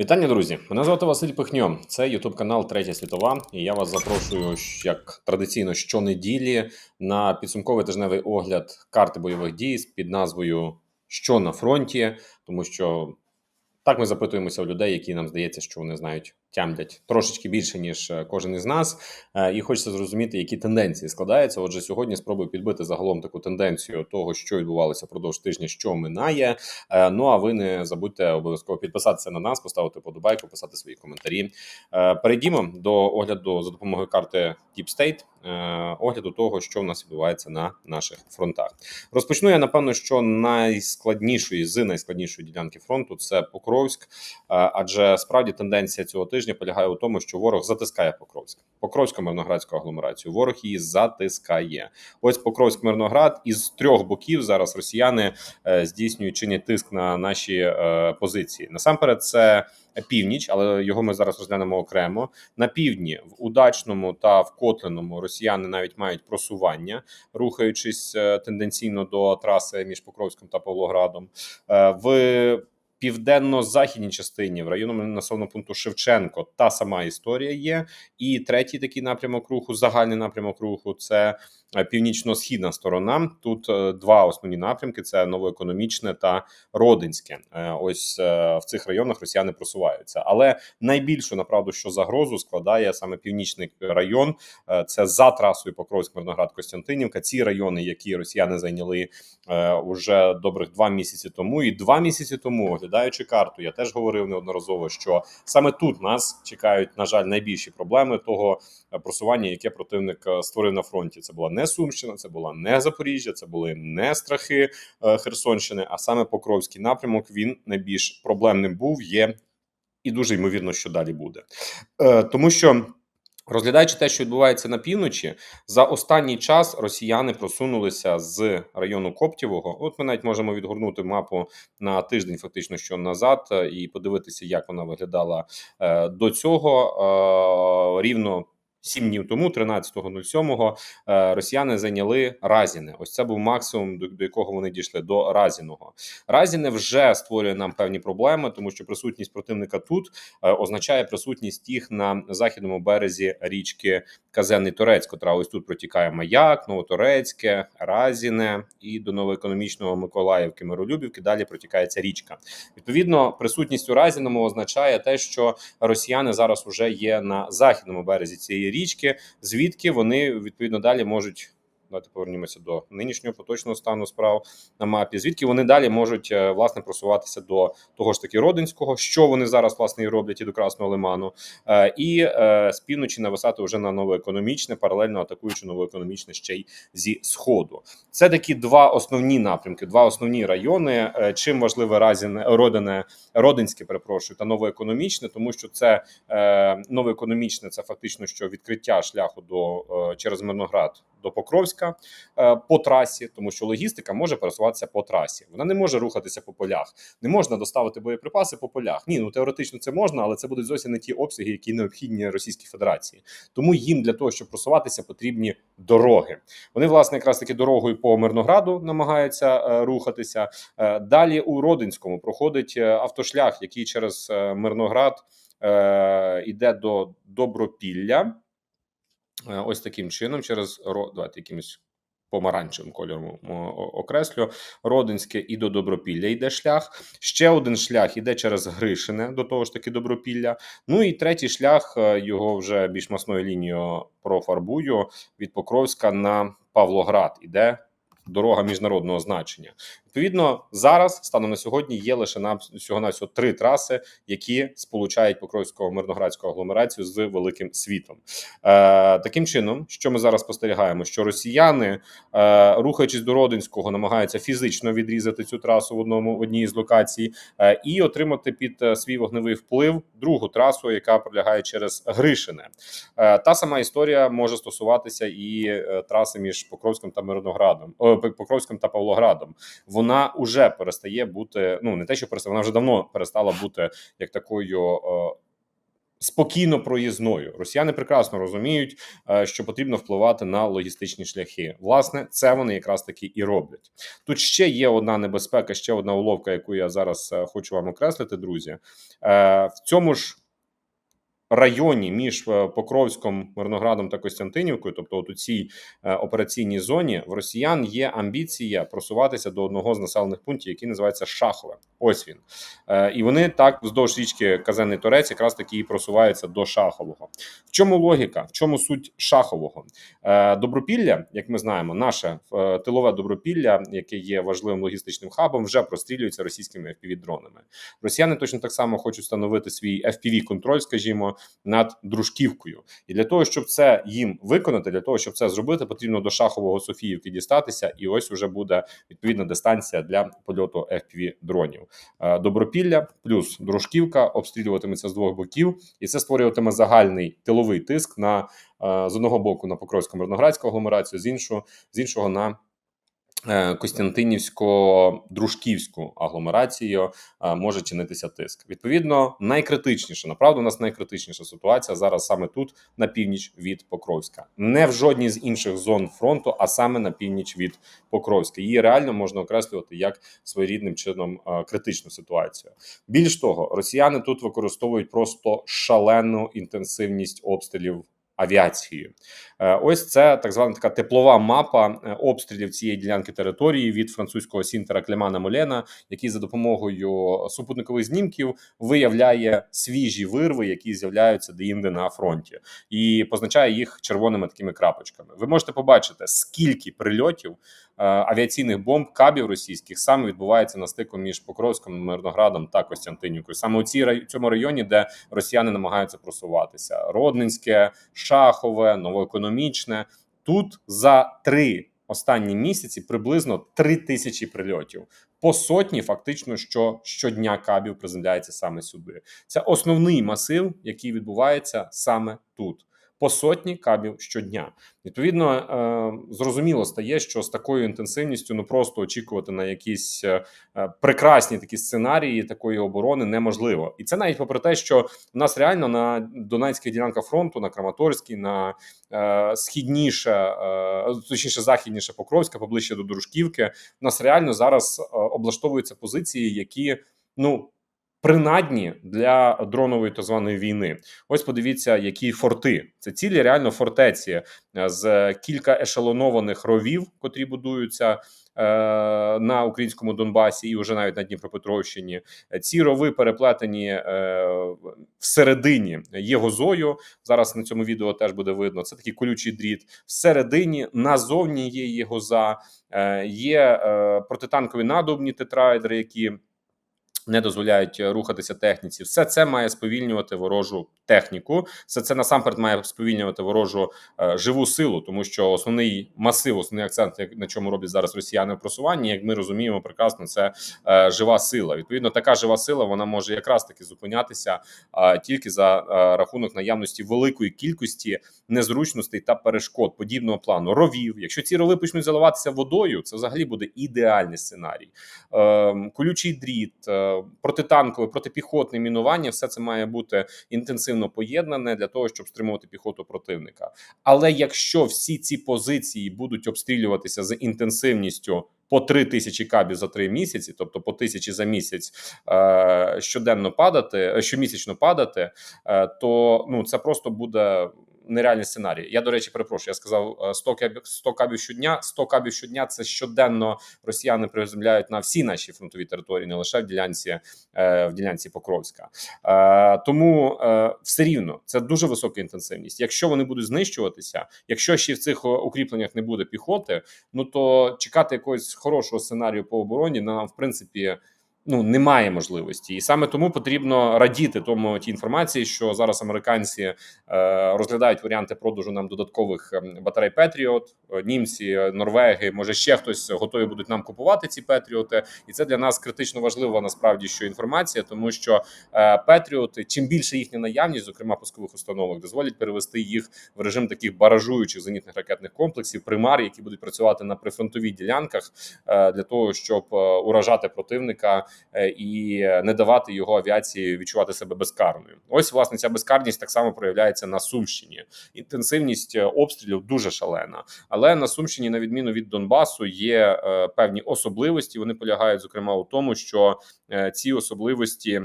Вітання, друзі! Мене звати Василь Пихньо. Це Ютуб канал Третя світова. І я вас запрошую як традиційно щонеділі на підсумковий тижневий огляд карти бойових дій під назвою Що на фронті, тому що так ми запитуємося у людей, які нам здається, що вони знають тямлять трошечки більше ніж е, кожен із нас, Е, і хочеться зрозуміти, які тенденції складаються. Отже, сьогодні спробую підбити загалом таку тенденцію того, що відбувалося впродовж тижня, що минає. Е, Ну а ви не забудьте обов'язково підписатися на нас, поставити подобайку, писати свої коментарі. Перейдімо до огляду за допомогою карти Deep State, огляду того, що в нас відбувається на наших фронтах. Розпочну я напевно, що найскладнішої з найскладнішої ділянки фронту це Покровськ, адже справді тенденція цього тижня полягає у тому, що ворог затискає Покровськ, Покровську мирноградську агломерацію. Ворог її затискає. Ось Покровськ Мирноград із трьох боків зараз росіяни е, здійснюють чинять тиск на наші е, позиції. Насамперед, це північ, але його ми зараз розглянемо окремо. На півдні в удачному та в Котлиному росіяни навіть мають просування, рухаючись е, тенденційно до траси між Покровськом та Павлоградом. В південно-західній частині, в районному населеного пункту Шевченко, та сама історія є. І третій такий напрямок руху, загальний напрямок руху це е, північно-східна сторона. Тут е, два основні напрямки: це новоекономічне та Родинське. Е, Ось в цих районах росіяни просуваються. Але найбільшу направду, що загрозу складає саме північний район. Це за трасою Покровськ, Мирноград, Костянтинівка. Ці райони, які росіяни зайняли уже добрих два місяці тому, і два місяці тому, оглядаючи карту, я теж говорив неодноразово, що саме тут нас чекають, на жаль, найбільші проблеми того е, просування, яке противник е, створив на фронті. Це була не Сумщина, це була не Запоріжжя, це були не страхи е, Херсонщини, а саме Покровський напрямок. Він найбільш проблемним був, є і дуже ймовірно, що далі буде, тому що. Розглядаючи те, що відбувається на півночі, за останній час росіяни просунулися з району Коптєвого. От ми навіть можемо відгорнути мапу на тиждень, фактично, що назад, е, і подивитися, як вона виглядала е, до цього. Е, рівно сім днів тому, 13.07, е, росіяни зайняли Разіне. Ось це був максимум, до, якого вони дійшли до Разіного. Разіне вже створює нам певні проблеми, тому що присутність противника тут е, означає присутність їх на західному березі річки Казенний Торець, котра ось тут протікає Маяк, Новоторецьке, Разіне і до новоекономічного Миколаївки, Миролюбівки. Далі протікає ця річка. Відповідно, присутність у Разіному означає те, що росіяни зараз вже є на західному березі цієї річки, звідки вони відповідно далі можуть. Давайте повернімося до нинішнього поточного стану справ на мапі. Звідки вони далі можуть е, власне просуватися до того ж таки Родинського, що вони зараз власне і роблять і до Красного Лиману, Е, і е, з півночі нависати вже на новоекономічне, паралельно атакуючи новоекономічне ще й зі сходу. Це такі два основні напрямки, два основні райони. Чим важливе Разіне, Родине, Родинське, перепрошую, та новоекономічне, тому що це новоекономічне, це фактично що відкриття шляху до через Мирноград до Покровська е, по трасі, тому що логістика може пересуватися по трасі. Вона не може рухатися по полях. Не можна доставити боєприпаси по полях. Ні, ну теоретично це можна, але це будуть зовсім не ті обсяги, які необхідні Російській Федерації. Тому їм для того, щоб просуватися, потрібні дороги. Вони, власне, якраз таки дорогою по Мирнограду намагаються е, рухатися. Е, далі у Родинському проходить автошлях, який через Мирноград іде до Добропілля. Е, Ось таким чином, через давайте якимось помаранчевим кольором окреслю. Родинське і до Добропілля йде шлях. Ще один шлях іде через Гришине, до того ж таки Добропілля. Ну і третій шлях е, його вже більш масною лінією профарбую від Покровська на Павлоград. Іде дорога міжнародного значення. Відповідно, зараз станом на сьогодні є лише на всього на всього три траси, які сполучають Покровську мирноградську агломерацію з великим світом. Е, таким чином, що ми зараз спостерігаємо, що росіяни, е, рухаючись до Родинського, намагаються фізично відрізати цю трасу в одному в одній з локацій е, і отримати під е, свій вогневий вплив другу трасу, яка пролягає через Гришине. Е, та сама історія може стосуватися і е, траси між Покровськом та Мирноградом, о, Покровськом та Павлоградом. Вона уже перестає бути. Ну не те, що перестає, вона вже давно перестала бути як такою. е, спокійно проїзною. Росіяни прекрасно розуміють, е, що потрібно впливати на логістичні шляхи. Власне, це вони якраз таки і роблять. Тут ще є одна небезпека, ще одна уловка, яку я зараз е, хочу вам окреслити, друзі. В цьому ж районі між е, Покровськом, Мирноградом та Костянтинівкою, тобто от у цій е, операційній зоні, в росіян є амбіція просуватися до одного з населених пунктів, який називається Шахове. Ось він. Е, І вони так вздовж річки Казенний Торець якраз таки і просуваються до Шахового. В чому логіка? В чому суть Шахового? Добропілля, як ми знаємо, наше тилове добропілля, яке є важливим логістичним хабом, вже прострілюється російськими fpv дронами. Росіяни точно так само хочуть встановити свій fpv контроль, скажімо, над дружківкою. І для того, щоб це їм виконати, для того, щоб це зробити, потрібно до шахового Софіївки дістатися, і ось уже буде відповідна дистанція для польоту fpv дронів. Е, Добропілля плюс дружківка обстрілюватиметься з двох боків, і це створюватиме загальний тиловий тиск на е, з одного боку на покровсько мирноградську агломерацію, з іншого з іншого на Костянтинівсько-дружківську агломерацію е, може чинитися тиск. Відповідно, найкритичніше, направду, у нас найкритичніша ситуація зараз саме тут, на північ від Покровська, не в жодній з інших зон фронту, а саме на північ від Покровська. Її реально можна окреслювати як своєрідним чином е, критичну ситуацію. Більш того, росіяни тут використовують просто шалену інтенсивність обстрілів. Авіацією, Е, ось це так звана така теплова мапа е, обстрілів цієї ділянки території від французького сінтера Клемана Молена, який за допомогою супутникових знімків виявляє свіжі вирви, які з'являються деінде на фронті, і позначає їх червоними такими крапочками. Ви можете побачити, скільки прильотів е, авіаційних бомб кабів російських саме відбувається на стику між Покровськом, Мирноградом та Костянтинівкою. Саме у цій цьому районі, де росіяни намагаються просуватися: Родненське, Шахове, Новоекономічне. Тут за три останні місяці приблизно три тисячі прильотів. По сотні, фактично, що щодня кабів приземляється саме сюди. Це основний масив, який відбувається саме тут. По сотні кабів щодня. Відповідно, е, зрозуміло стає, що з такою інтенсивністю ну просто очікувати на якісь е, е, прекрасні такі сценарії такої оборони неможливо. І це навіть попри те, що у нас реально на Донецьких ділянках фронту, на Краматорській, на східніше, точніше західніше Покровська, поближче до Дружківки, у нас реально зараз облаштовуються позиції, які ну. Принадні для дронової так званої війни. Ось подивіться, які форти. Це цілі реально фортеці е, з кілька ешелонованих ровів, котрі будуються е, на українському Донбасі і вже навіть на Дніпропетровщині. Ці рови переплетені е, всередині є гозою. Зараз на цьому відео теж буде видно. Це такий колючий дріт. Всередині назовні є єгоза, е, є протитанкові надобні тетраедри, які не дозволяють е, рухатися техніці. Все це має сповільнювати ворожу техніку. Все це насамперед має сповільнювати ворожу е, живу силу, тому що основний масив, основний акцент, як- на чому роблять зараз росіяни в просуванні, як ми розуміємо прекрасно, це е, жива сила. Відповідно, така жива сила вона може якраз таки зупинятися е, тільки за е, рахунок наявності великої кількості незручностей та перешкод подібного плану. Ровів. Якщо ці рови почнуть заливатися водою, це взагалі буде ідеальний сценарій. Е, колючий дріт, е, протитанкове, протипіхотне мінування, все це має бути інтенсивно поєднане для того, щоб стримувати піхоту противника. Але якщо всі ці позиції будуть обстрілюватися з інтенсивністю по 3 тисячі кабів за 3 місяці, тобто по тисячі за місяць е, щоденно падати, е, щомісячно падати, е, то ну це просто буде. Нереальний сценарій. Я до речі, перепрошую. Я сказав е, 100 кабів, 100 кабів щодня. 100 кабів щодня це щоденно росіяни приземляють на всі наші фронтові території, не лише в ділянці е, в ділянці Покровська. Е, тому е, все рівно це дуже висока інтенсивність. Якщо вони будуть знищуватися, якщо ще в цих укріпленнях не буде піхоти, ну то чекати якогось хорошого сценарію по обороні нам в принципі. Ну, немає можливості, і саме тому потрібно радіти тому тій інформації, що зараз американці е, розглядають варіанти продажу нам додаткових ем, батарей Петріот. Е, Німці, е, Норвеги, може ще хтось готові будуть нам купувати ці Петріоти, і це для нас критично важлива насправді що інформація, тому що е, Петріоти, чим більше їхня наявність, зокрема пускових установок, дозволять перевести їх в режим таких баражуючих зенітних ракетних комплексів, примар, які будуть працювати на прифронтових ділянках е, для того, щоб уражати противника і не давати його авіації відчувати себе безкарною. Ось власне ця безкарність так само проявляється на Сумщині. Інтенсивність е, обстрілів дуже шалена. Але на Сумщині, на відміну від Донбасу, є е, певні особливості. Вони полягають зокрема у тому, що е, ці особливості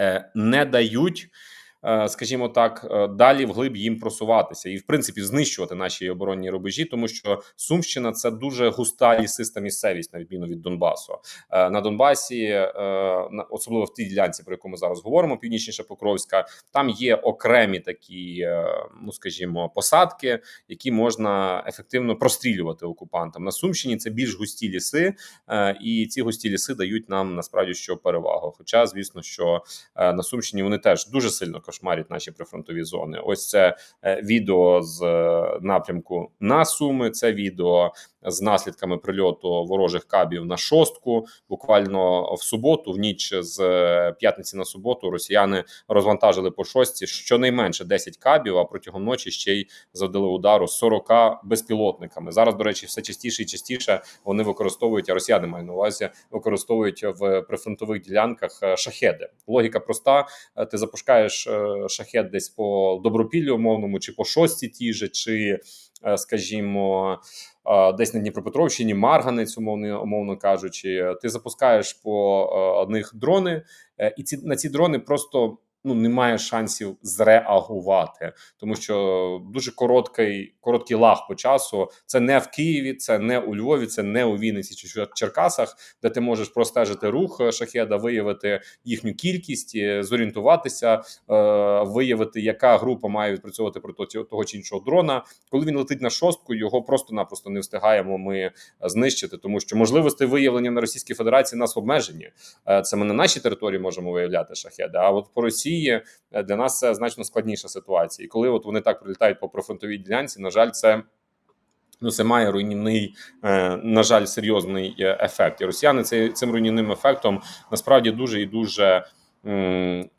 е, не дають. Е, Скажімо так, е, далі вглиб їм просуватися і в принципі знищувати наші оборонні рубежі, тому що Сумщина це дуже густа лісиста місцевість, на відміну від Донбасу. Е, На Донбасі, особливо в тій ділянці, про яку ми зараз говоримо, північніше Покровська, там є окремі такі, ну скажімо, посадки, які можна ефективно прострілювати окупантам. На Сумщині це більш густі ліси, і ці густі ліси дають нам насправді що перевагу. Хоча, звісно, що на Сумщині вони теж дуже сильно кошмарять наші прифронтові зони. Ось це е, відео з е, напрямку на Суми. Це відео з наслідками прильоту ворожих кабів на шостку. Буквально в суботу, в ніч з е, п'ятниці на суботу, росіяни розвантажили по шостці щонайменше 10 кабів. А протягом ночі ще й завдали удару 40 безпілотниками. Зараз, до речі, все частіше і частіше вони використовують, а росіяни маю на увазі, використовують в прифронтових ділянках шахеди. Логіка проста: ти запускаєш шахет десь по добропіллю умовному, чи по шості ті же, чи е, скажімо. е, Десь на Дніпропетровщині, Марганець, умовно, умовно кажучи, ти запускаєш по е, них дрони, і ці на ці дрони просто ну немає шансів зреагувати, тому що дуже короткий короткий лаг по часу. Це не в Києві, це не у Львові, це не у Вінниці чи в Черкасах, де ти можеш простежити рух е, шахеда, виявити їхню кількість, е, зорієнтуватися, е, виявити, яка група має відпрацьовувати проти того чи іншого дрона. Коли він летить на шостку, його просто-напросто не встигаємо ми знищити, тому що можливості виявлення на Російській Федерації нас обмежені. Це ми на нашій території можемо виявляти шахеди. А от по Росії е, для нас це значно складніша ситуація. І коли от вони так прилітають по прифронтовій ділянці, на жаль, це. Ну, це має руйнівний, е, на жаль, серйозний е, ефект. І росіяни цим руйнівним ефектом насправді дуже і дуже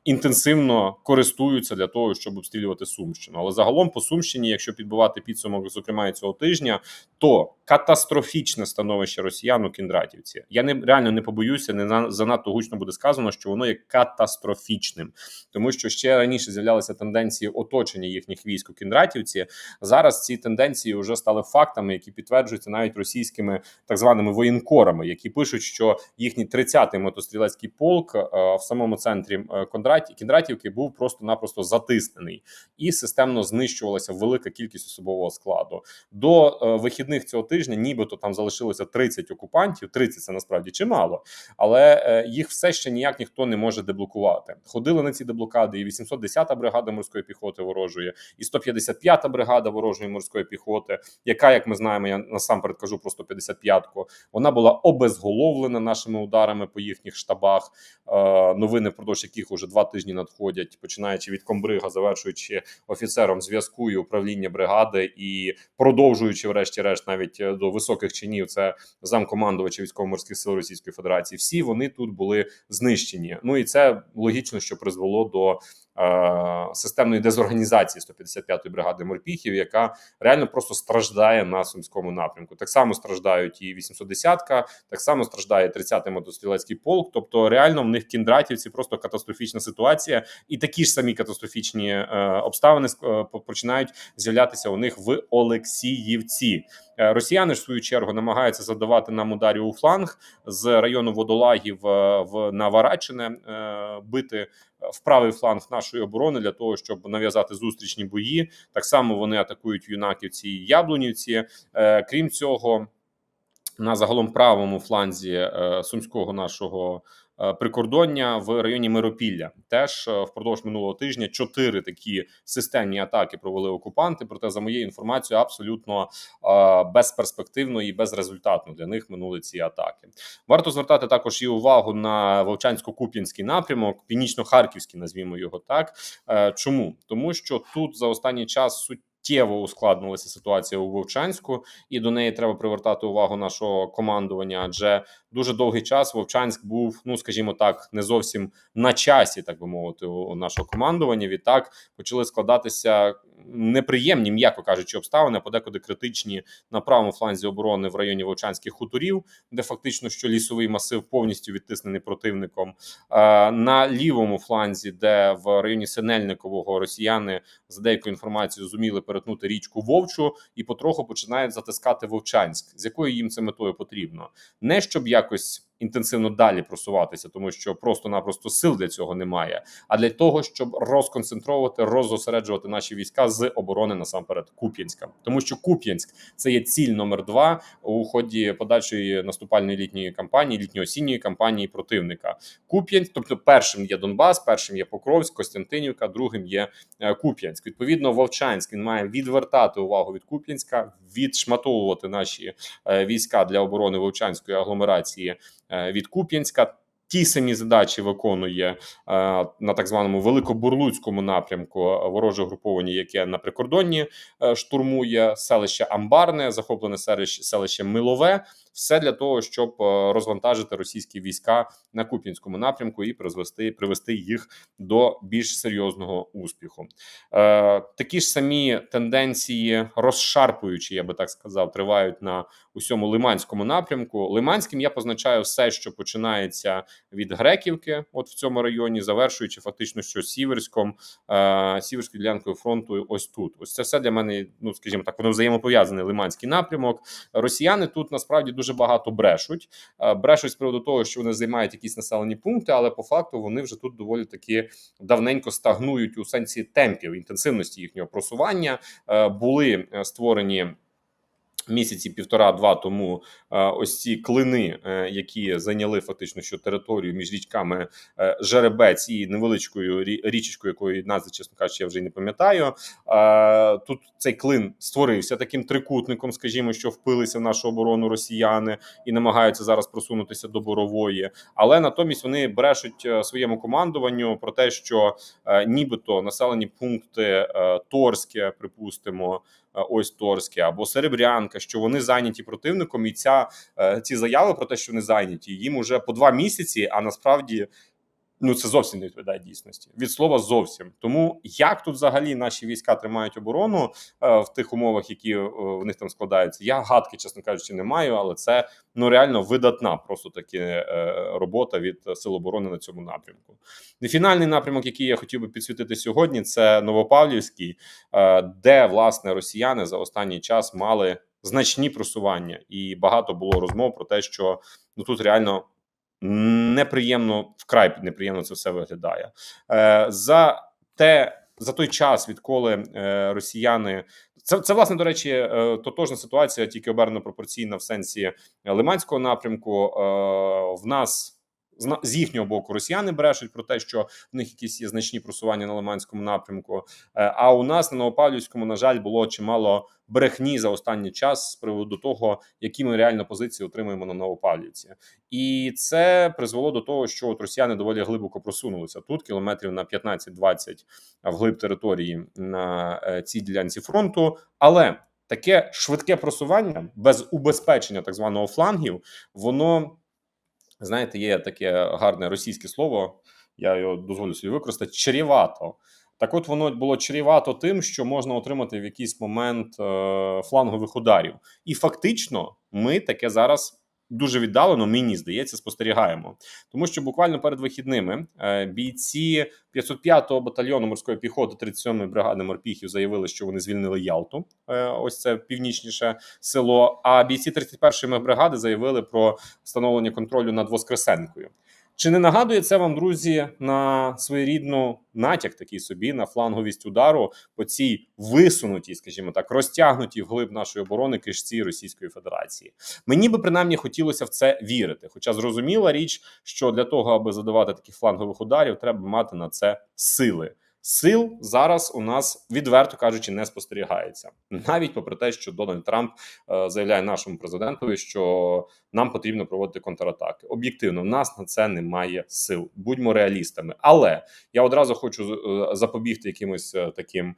інтенсивно користуються для того, щоб обстрілювати Сумщину. Але загалом по Сумщині, якщо підбивати підсумок, зокрема і цього тижня, то катастрофічне становище росіян у Кіндратівці. Я не реально не побоюся, не на- занадто гучно буде сказано, що воно є катастрофічним, тому що ще раніше з'являлися тенденції оточення їхніх військ у Кіндратівці. Зараз ці тенденції вже стали фактами, які підтверджуються навіть російськими так званими воєнкорами, які пишуть, що їхній 30-й мотострілецький полк е, в самому центрі е, Кондраті Кіндратівки був просто-напросто затиснений і системно знищувалася велика кількість особового складу. До е, вихідних цього тижня, нібито там залишилося 30 окупантів. 30 – це насправді чимало, але е, їх все ще ніяк ніхто не може деблокувати. Ходили на ці деблокади і 810-та бригада морської піхоти ворожої, і 155-та бригада ворожої морської піхоти, яка, як ми знаємо, я насамперед кажу про 155-ку, вона була обезголовлена нашими ударами по їхніх штабах. Е, новини впродовж яких уже два тижні надходять, починаючи від комбрига, завершуючи офіцером зв'язку і управління бригади, і продовжуючи, врешті-решт, навіть е, до високих чинів, це замкомандувача військово-морських сил Російської Федерації. Всі вони тут були знищені. Ну і це логічно, що призвело до системної дезорганізації 155-ї бригади морпіхів, яка реально просто страждає на сумському напрямку. Так само страждають і 810-ка, так само страждає 30-й мотострілецький полк. Тобто, реально в них кіндратівці просто катастрофічна ситуація, і такі ж самі катастрофічні е, обставини е, починають з'являтися у них в Олексіївці. Е, Росіяни ж в свою чергу намагаються завдавати нам ударів у фланг з району водолагів е, в на Варачине, е, бити в правий фланг нашої оборони для того, щоб нав'язати зустрічні бої. Так само вони атакують Юнаківці і Яблунівці. Крім цього, на загалом правому фланзі е, сумського нашого прикордоння в районі Миропілля. Теж е, впродовж минулого тижня чотири такі системні атаки провели окупанти. Проте, за моєю інформацією, абсолютно е, безперспективно і безрезультатно для них минули ці атаки. Варто звертати також і увагу на Вовчансько-Куп'янський напрямок, північно-харківський, назвімо його так. Е, Чому тому, що тут за останній час суть. Суттєво ускладнилася ситуація у Вовчанську, і до неї треба привертати увагу нашого командування. Адже дуже довгий час Вовчанськ був, ну скажімо так, не зовсім на часі, так би мовити, у нашого командування. Відтак почали складатися неприємні, м'яко кажучи, обставини, подекуди критичні на правому фланзі оборони в районі Вовчанських хуторів, де фактично що лісовий масив повністю відтиснений противником. Е, На лівому фланзі, де в районі Синельникового росіяни за деякою інформацією зуміли перетнути річку Вовчу і потроху починають затискати Вовчанськ, з якою їм це метою потрібно, не щоб якось інтенсивно далі просуватися, тому що просто-напросто сил для цього немає. А для того, щоб розконцентровувати, роззосереджувати наші війська з оборони насамперед Куп'янська, тому що Куп'янськ це є ціль номер два у ході подальшої наступальної літньої кампанії, літньо-осінньої кампанії противника. Куп'янськ, тобто першим є Донбас, першим є Покровськ, Костянтинівка, другим є е, Куп'янськ. Відповідно, Вовчанськ він має відвертати увагу від Куп'янська, відшматовувати наші е, війська для оборони Вовчанської агломерації від Куп'янська. Ті самі задачі виконує е, на так званому великобурлуцькому напрямку вороже груповання, яке на прикордонні е, штурмує селище Амбарне, захоплене селище, селище Милове. Все для того, щоб е, розвантажити російські війська на Куп'янському напрямку і призвести привести їх до більш серйозного успіху. Е, Такі ж самі тенденції, розшарпуючі, я би так сказав, тривають на усьому лиманському напрямку. Лиманським я позначаю все, що починається від Греківки, от в цьому районі, завершуючи фактично, що Сіверськом, е, Сіверською ділянкою фронту. Ось тут. Ось це все для мене. Ну скажімо так, воно взаємопов'язаний лиманський напрямок. Росіяни тут насправді дуже багато брешуть. Е, Брешуть з приводу того, що вони займають якісь населені пункти, але по факту вони вже тут доволі таки давненько стагнують у сенсі темпів інтенсивності їхнього просування. Е, Були створені. Місяці півтора-два тому е, ось ці клини, е, які зайняли фактично що територію між річками е, Жеребець і невеличкою річечкою, якої назви, чесно кажучи, я вже не пам'ятаю. Тут цей клин створився таким трикутником, скажімо, що впилися в нашу оборону росіяни і намагаються зараз просунутися до борової. Але натомість вони брешуть своєму командуванню про те, що нібито населені пункти Торське, припустимо, ось Торське або Серебрянка, що вони зайняті противником, і ця е, ці заяви про те, що вони зайняті, їм уже по два місяці, а насправді. Ну, це зовсім не відповідає дійсності від слова зовсім. Тому як тут взагалі наші війська тримають оборону е, в тих умовах, які е, в них там складаються, я гадки, чесно кажучи, не маю, але це ну реально видатна просто таки е, робота від сил оборони на цьому напрямку. І фінальний напрямок, який я хотів би підсвітити сьогодні, це Новопавлівський, е, де власне росіяни за останній час мали значні просування, і багато було розмов про те, що ну тут реально неприємно, вкрай неприємно це все виглядає. Е, За те, за той час, відколи е, росіяни. Це, це власне до речі, е, тотожна ситуація, тільки обернено пропорційна в сенсі Лиманського напрямку. Е, В нас з їхнього боку росіяни брешуть про те, що в них якісь є значні просування на Лиманському напрямку. Е, А у нас на Новопавлівському, на жаль, було чимало брехні за останній час з приводу того, які ми реально позиції отримуємо на Новопавлівці, і це призвело до того, що от росіяни доволі глибоко просунулися тут, кілометрів на 15-20 вглиб території на е, цій ділянці фронту. Але таке швидке просування без убезпечення так званого флангів, воно знаєте, є таке гарне російське слово. Я його дозволю собі використати чрівато. Так, от воно було чрівато тим, що можна отримати в якийсь момент е, флангових ударів, і фактично, ми таке зараз дуже віддалено, мені здається, спостерігаємо, тому що буквально перед вихідними е, бійці 505-го батальйону морської піхоти 37-ї бригади морпіхів заявили, що вони звільнили Ялту. Е, ось це північніше село. А бійці 31-ї бригади заявили про встановлення контролю над Воскресенкою. Чи не нагадує це вам, друзі, на своєрідну натяк такий собі на фланговість удару по цій висунутій, скажімо так, розтягнутій вглиб нашої оборони кишці Російської Федерації? Мені би принаймні хотілося в це вірити. Хоча зрозуміла річ, що для того, аби задавати таких флангових ударів, треба мати на це сили. Сил зараз у нас відверто кажучи не спостерігається, навіть попри те, що Дональд Трамп е, заявляє нашому президентові, що нам потрібно проводити контратаки. Об'єктивно, в нас на це немає сил. Будьмо реалістами. Але я одразу хочу е, запобігти якимось е, таким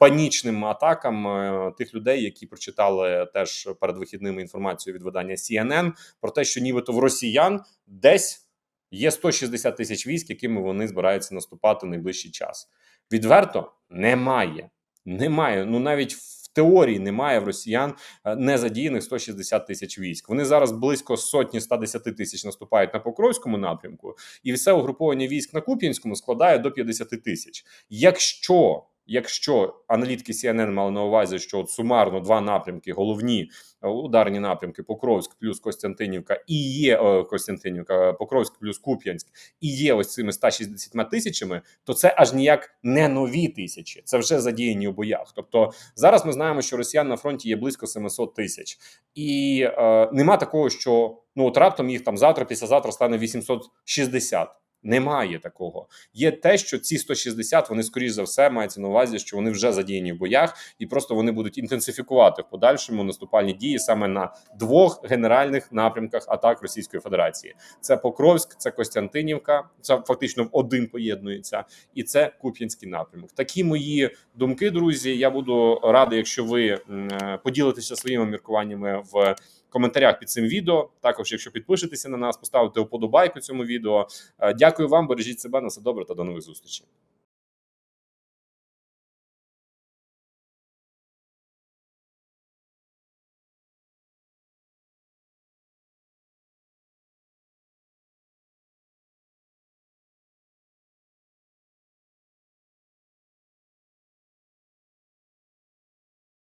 панічним атакам тих людей, які прочитали теж перед вихідними інформацію від видання CNN про те, що нібито в росіян десь є 160 тисяч військ, якими вони збираються наступати в найближчий час. Відверто немає. Немає. Ну навіть в теорії немає в росіян е, незадіяних 160 тисяч військ. Вони зараз близько сотні 110 тисяч наступають на Покровському напрямку, і все угруповання військ на Куп'янському складає до 50 тисяч. Якщо Якщо аналітики CNN мали на увазі, що от сумарно два напрямки, головні е, ударні напрямки Покровськ плюс Костянтинівка і є е, Костянтинівка, Покровськ плюс Куп'янськ і є ось цими 160 тисячами, то це аж ніяк не нові тисячі. Це вже задіяні у боях. Тобто зараз ми знаємо, що росіян на фронті є близько 700 тисяч, і е, нема такого, що ну от раптом їх там завтра, післязавтра стане 860. Немає такого. Є те, що ці 160, вони скоріш за все мається на увазі, що вони вже задіяні в боях, і просто вони будуть інтенсифікувати в подальшому наступальні дії саме на двох генеральних напрямках атак Російської Федерації: це Покровськ, це Костянтинівка. Це фактично в один поєднується, і це Куп'янський напрямок. Такі мої думки, друзі. Я буду радий, якщо ви е, поділитеся своїми міркуваннями в коментарях під цим відео. Також, якщо підпишетеся на нас, поставите вподобайку цьому відео. Е, Дякую вам, бережіть себе на все добре та до нових зустрічей.